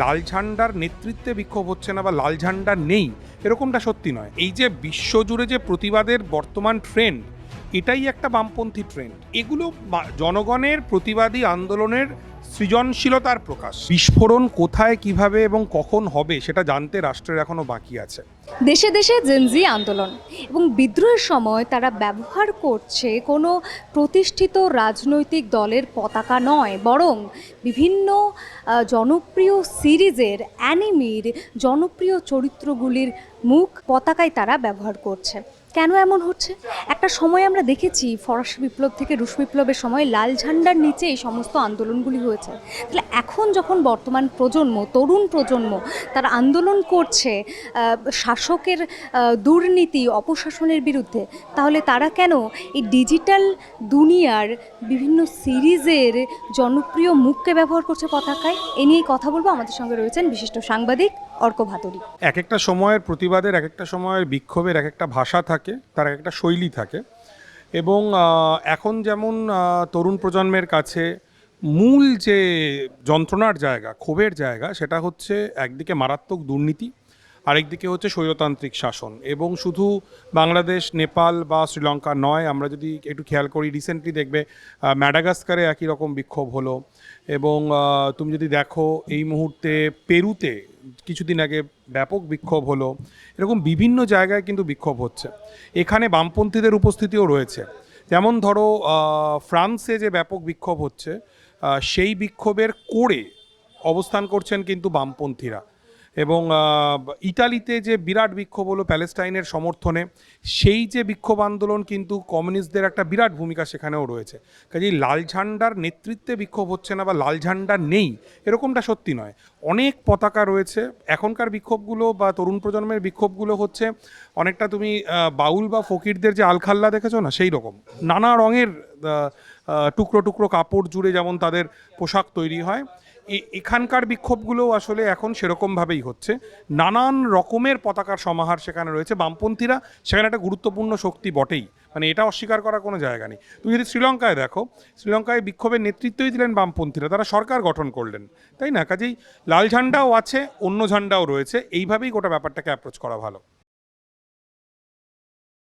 লাল ঝান্ডার নেতৃত্বে বিক্ষোভ হচ্ছে না বা লাল ঝান্ডা নেই, এরকমটা সত্যি নয়। এই যে বিশ্বজুড়ে যে প্রতিবাদের বর্তমান ট্রেন্ড এটাই একটা বামপন্থী ট্রেন্ড এগুলো জনগণের প্রতিবাদী আন্দোলনের সৃজনশীলতার প্রকাশ। বিস্ফোরণ কোথায়, কীভাবে এবং কখন হবে সেটা জানতে রাষ্ট্রের এখনও বাকি আছে। দেশে দেশে জেনজি আন্দোলন এবং বিদ্রোহের সময় তারা ব্যবহার করছে কোনো প্রতিষ্ঠিত রাজনৈতিক দলের পতাকা নয়, বরং বিভিন্ন জনপ্রিয় সিরিজের অ্যানিমির জনপ্রিয় চরিত্রগুলির মুখ পতাকায় তারা ব্যবহার করছে। কেন এমন হচ্ছে? একটা সময় আমরা দেখেছি ফরাসি বিপ্লব থেকে রুশ বিপ্লবের সময় লাল ঝান্ডার নিচে এই সমস্ত আন্দোলনগুলি হয়েছে। তাহলে এখন যখন বর্তমান প্রজন্ম, তরুণ প্রজন্ম, তারা আন্দোলন করছে শাসকের দুর্নীতি, অপশাসনের বিরুদ্ধে, তাহলে তারা কেন এই ডিজিটাল দুনিয়ার বিভিন্ন সিরিজের জনপ্রিয় মুখকে ব্যবহার করছে পতাকায়? এ নিয়েই কথা বলব। আমাদের সঙ্গে রয়েছেন বিশিষ্ট সাংবাদিক অর্ক ভাতুরি এক একটা সময়ের প্রতিবাদের, এক একটা সময়ের বিক্ষোভের এক একটা ভাষা থাকে, তার এক একটা শৈলী থাকে। এবং এখন যেমন তরুণ প্রজন্মের কাছে মূল যে যন্ত্রণার জায়গা, ক্ষোভের জায়গা, সেটা হচ্ছে একদিকে মারাত্মক দুর্নীতি আরেকদিকে হচ্ছে স্বৈরতান্ত্রিক শাসন এবং শুধু বাংলাদেশ, নেপাল বা শ্রীলঙ্কা নয়, আমরা যদি একটু খেয়াল করি রিসেন্টলি দেখবে ম্যাডাগাস্কারে একই রকম বিক্ষোভ হলো এবং তুমি যদি দেখো, এই মুহূর্তে পেরুতে কিছুদিন আগে ব্যাপক বিক্ষোভ হলো। এরকম বিভিন্ন জায়গায় কিন্তু বিক্ষোভ হচ্ছে। এখানে বামপন্থীদের উপস্থিতিও রয়েছে। যেমন ধরো ফ্রান্সে যে ব্যাপক বিক্ষোভ হচ্ছে সেই বিক্ষোভের কোড়ে অবস্থান করছেন কিন্তু বামপন্থীরা। এবং ইটালিতে যে বিরাট বিক্ষোভ হলো প্যালেস্টাইনের সমর্থনে, সেই যে বিক্ষোভ আন্দোলন কিন্তু কমিউনিস্টদের একটা বিরাট ভূমিকা সেখানেও রয়েছে। কাজেই লাল ঝান্ডার নেতৃত্বে বিক্ষোভ হচ্ছে না বা লাল ঝান্ডা নেই, এরকমটা সত্যি নয়। অনেক পতাকা রয়েছে, এখনকার বিক্ষোভগুলো বা তরুণ প্রজন্মের বিক্ষোভগুলো হচ্ছে, অনেকটা তুমি বাউল বা ফকিরদের যে আলখাল্লা দেখেছ না, সেই রকম। নানা রঙের টুকরো টুকরো কাপড় জুড়ে যেমন তাদের পোশাক তৈরি হয় এখানকার বিক্ষোভগুলোও আসলে এখন সেরকমভাবেই হচ্ছে। নানান রকমের পতাকার সমাহার সেখানে রয়েছে। বামপন্থীরা সেখানে একটা গুরুত্বপূর্ণ শক্তি বটেই। মানে এটা অস্বীকার করার কোনো জায়গা নেই। তুমি যদি শ্রীলঙ্কায় দেখো, শ্রীলঙ্কায় বিক্ষোভের নেতৃত্বই দিলেন বামপন্থীরা। তারা সরকার গঠন করলেন, তাই না? কাজেই লাল ঝান্ডাও আছে, অন্য ঝান্ডাও রয়েছে। এইভাবেই গোটা ব্যাপারটাকে অ্যাপ্রোচ করা ভালো।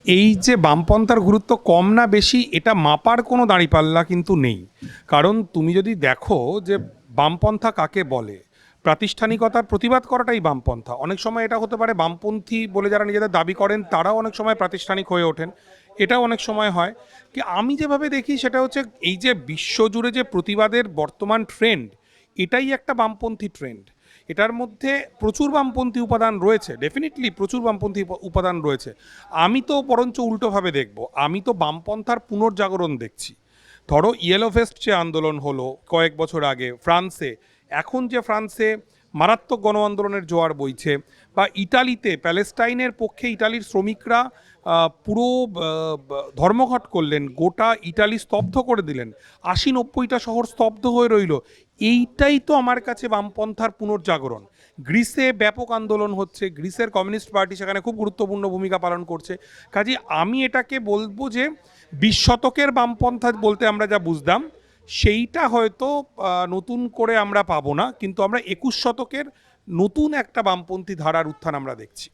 এই যে বামপন্থার গুরুত্ব কম না বেশি, এটা মাপার কোনো দাঁড়িপাল্লা কিন্তু নেই। কারণ তুমি যদি দেখো যে বামপন্থা কাকে বলে? প্রাতিষ্ঠানিকতার প্রতিবাদ করাটাই বামপন্থা। অনেক সময় এটা হতে পারে বামপন্থী বলে যারা নিজেদের দাবি করেন, তারাও অনেক সময় প্রাতিষ্ঠানিক হয়ে ওঠেন। এটাও অনেক সময় হয়। কি আমি যেভাবে দেখি, সেটা হচ্ছে এই যে বিশ্বজুড়ে যে প্রতিবাদের বর্তমান ট্রেন্ড এটাই একটা বামপন্থী ট্রেন্ড এটার মধ্যে প্রচুর বামপন্থী উপাদান রয়েছে। ডেফিনেটলি প্রচুর বামপন্থী উপাদান রয়েছে। আমি তো বরঞ্চ উল্টোভাবে দেখব। আমি তো বামপন্থার পুনর্জাগরণ দেখছি। ধরো ইয়েলো ফেস্ট যে আন্দোলন হলো কয়েক বছর আগে ফ্রান্সে। এখন যে ফ্রান্সে মারাত্মক গণ আন্দোলনের জোয়ার বইছে বা ইটালিতে, প্যালেস্টাইনের পক্ষে ইটালির শ্রমিকরা পুরো ধর্মঘট করলেন, গোটা ইটালি স্তব্ধ করে দিলেন। আশি নব্বইটা শহর স্তব্ধ হয়ে রইল। এইটাই তো আমার কাছে বামপন্থার পুনর্জাগরণ। গ্রিসে ব্যাপক আন্দোলন হচ্ছে, গ্রিসের কমিউনিস্ট পার্টি সেখানে খুব গুরুত্বপূর্ণ ভূমিকা পালন করছে। কাজে আমি এটাকে বলব যে, বিশ শতকের বামপন্থা বলতে আমরা যা বুঝতাম সেইটা হয়তো নতুন করে আমরা পাবো না, কিন্তু আমরা একুশ শতকের নতুন একটা বামপন্থী ধারার উত্থান আমরা দেখছি।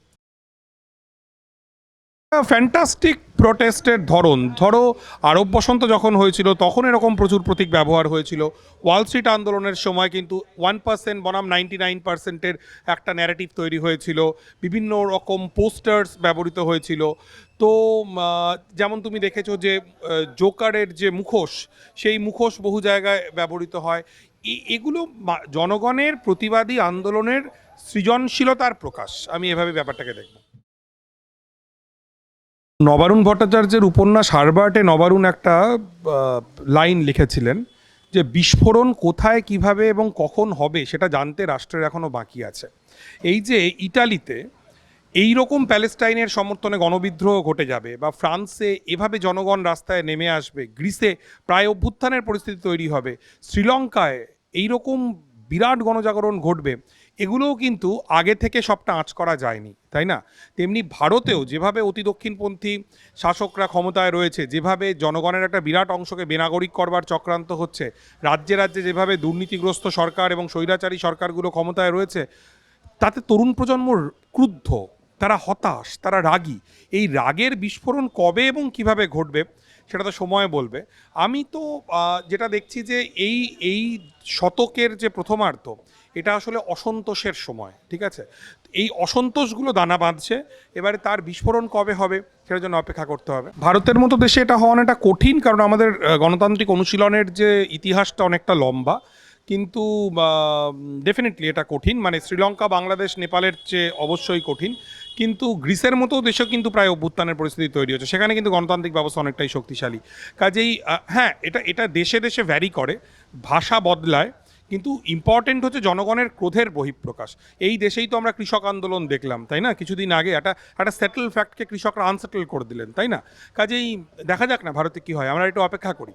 ফ্যান্টাস্টিক প্রোটেস্টের ধরন। ধরো, আরব বসন্ত যখন হয়েছিল, তখন এরকম প্রচুর প্রতীক ব্যবহার হয়েছিল। ওয়াল স্ট্রিট আন্দোলনের সময় কিন্তু ওয়ান পার্সেন্ট বনাম নাইনটি নাইন পার্সেন্টের একটা ন্যারেটিভ তৈরি হয়েছিল। বিভিন্ন রকম পোস্টার্স ব্যবহৃত হয়েছিল। তো যেমন তুমি দেখেছ যে জোকারের যে মুখোশ, সেই মুখোশ বহু জায়গায় ব্যবহৃত হয়। এগুলো জনগণের প্রতিবাদী আন্দোলনের সৃজনশীলতার প্রকাশ। আমি এভাবে ব্যাপারটাকে দেখব। নবারুণ ভট্টাচার্যের উপন্যাস হারবার্টে নবারুণ একটা লাইন লিখেছিলেন যে বিস্ফোরণ কোথায়, কীভাবে এবং কখন হবে সেটা জানতে রাষ্ট্রের এখনও বাকি আছে। এই যে ইটালিতে এই রকম প্যালেস্টাইনের সমর্থনে গণবিদ্রোহ ঘটে যাবে বা ফ্রান্সে এভাবে জনগণ রাস্তায় নেমে আসবে, গ্রিসে প্রায় অভ্যুত্থানের পরিস্থিতি তৈরি হবে, শ্রীলঙ্কায় এই রকম বিরাট গণজাগরণ ঘটবে এগুলোও কিন্তু আগে থেকে সবটা আঁচ করা যায়নি, তাই না? তেমনি ভারতেও যেভাবে অতি দক্ষিণপন্থী শাসকরা ক্ষমতায় রয়েছে, যেভাবে জনগণের একটা বিরাট অংশকে বেনাগরিক করবার চক্রান্ত হচ্ছে, রাজ্যে রাজ্যে যেভাবে দুর্নীতিগ্রস্ত সরকার এবং স্বৈরাচারী সরকারগুলো ক্ষমতায় রয়েছে, তাতে তরুণ প্রজন্ম ক্রুদ্ধ, তারা হতাশ, তারা রাগী। এই রাগের বিস্ফোরণ কবে এবং কীভাবে ঘটবে সেটা তো সময় বলবে। আমি তো যেটা দেখছি যে এই এই শতকের যে প্রথমার্ধ, এটা আসলে অসন্তোষের সময়, ঠিক আছে? এই অসন্তোষগুলো দানা বাঁধছে, এবারে তার বিস্ফোরণ কবে হবে সেটার জন্য অপেক্ষা করতে হবে। ভারতের মতো দেশে এটা হওয়া অনেকটা কঠিন, কারণ আমাদের গণতান্ত্রিক অনুশীলনের যে ইতিহাসটা অনেকটা লম্বা, কিন্তু ডেফিনেটলি এটা কঠিন। মানে শ্রীলঙ্কা, বাংলাদেশ, নেপালের চেয়ে অবশ্যই কঠিন। কিন্তু গ্রিসের মতো দেশেও কিন্তু প্রায় অভ্যুত্থানের পরিস্থিতি তৈরি হচ্ছে। সেখানে কিন্তু গণতান্ত্রিক ব্যবস্থা অনেকটাই শক্তিশালী। কাজেই হ্যাঁ এটা এটা দেশে দেশে ভ্যারি করে, ভাষা বদলায়, কিন্তু ইম্পর্টেন্ট হচ্ছে জনগণের ক্রোধের বহিঃপ্রকাশ। এই দেশেই তো আমরা কৃষক আন্দোলন দেখলাম, তাই না? কিছুদিন আগে একটা একটা সেটেল ফ্যাক্টকে কৃষকরা আনসেটেল করে দিলেন, তাই না? কাজেই দেখা যাক না ভারতে কি হয়, আমরা একটু অপেক্ষা করি।